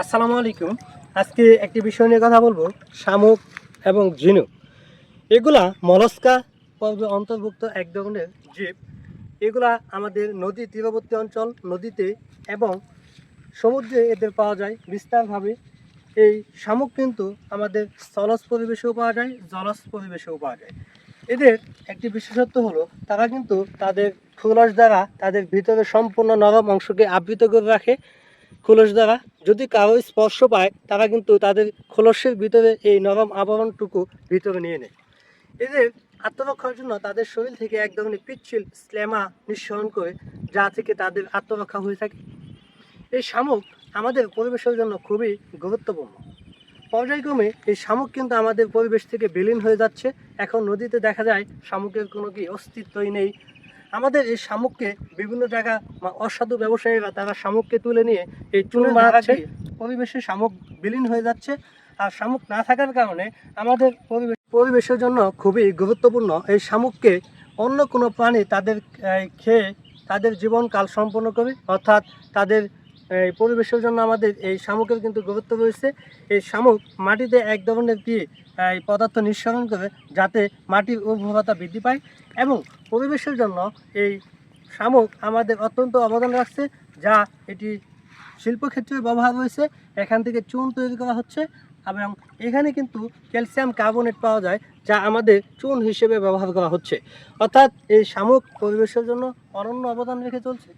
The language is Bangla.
আসসালামু আলাইকুম। আজকে একটি বিষয় নিয়ে কথা বলব, শামুক এবং ঝিনুক। এগুলা মলস্কা পর্বে অন্তর্ভুক্ত এক ধরনের জীব। এগুলা আমাদের নদী তীরবর্তী অঞ্চল, নদীতে এবং সমুদ্রে এদের পাওয়া যায়। বিস্তারভাবে এই শামুক কিন্তু আমাদের স্থলজ পরিবেশেও পাওয়া যায়, জলজ পরিবেশেও পাওয়া যায়। এদের একটি বিশেষত্ব হলো, তারা কিন্তু তাদের খোলস দ্বারা তাদের ভিতরে সম্পূর্ণ নরম অংশকে আবৃত করে রাখে। খোলস দ্বারা যদি কারও স্পর্শ পায়, তারা কিন্তু তাদের খোলসের ভিতরে এই নরম আবরণটুকু ভিতরে নিয়ে নেয়। এদের আত্মরক্ষার জন্য তাদের শরীর থেকে এক ধরনের পিচ্ছিল স্ল্যামা নিঃসরণ করে, যা থেকে তাদের আত্মরক্ষা হয়ে থাকে। এই শামুক আমাদের পরিবেশের জন্য খুবই গুরুত্বপূর্ণ। পর্যায়ক্রমে এই শামুক কিন্তু আমাদের পরিবেশ থেকে বিলীন হয়ে যাচ্ছে। এখন নদীতে দেখা যায় শামুকের কোনো কি অস্তিত্বই নেই। আমাদের এই শামুককে বিভিন্ন জায়গা অসাধু ব্যবসায়ীরা তারা শামুককে তুলে নিয়ে এই চুন মারাচ্ছে। পরিবেশে শামুক বিলীন হয়ে যাচ্ছে। আর শামুক না থাকার কারণে আমাদের পরিবেশ পরিবেশের জন্য খুবই গুরুত্বপূর্ণ। এই শামুককে অন্য কোনো প্রাণী তাদের খেয়ে তাদের জীবনকাল সম্পন্ন করে অর্থাৎ তাদের পরিবেশের জন্য আমাদের এই শামুকের কিন্তু গুরুত্ব রয়েছে। এই শামুক মাটিতে এক ধরনের কি, এই পদার্থ নিঃসরণ করে যাতে মাটির উর্বরতা বৃদ্ধি পায় এবং পরিবেশের জন্য এই শামুক আমাদের অত্যন্ত অবদান রাখছে, যা এটি শিল্পক্ষেত্রে ব্যবহার হয়েছে। এখান থেকে চুন তৈরি করা হচ্ছে এবং এখানে কিন্তু ক্যালসিয়াম কার্বনেট পাওয়া যায়, যা আমাদের চুন হিসেবে ব্যবহার করা হচ্ছে। অর্থাৎ এই শামুক পরিবেশের জন্য অনন্য অবদান রেখে চলছে।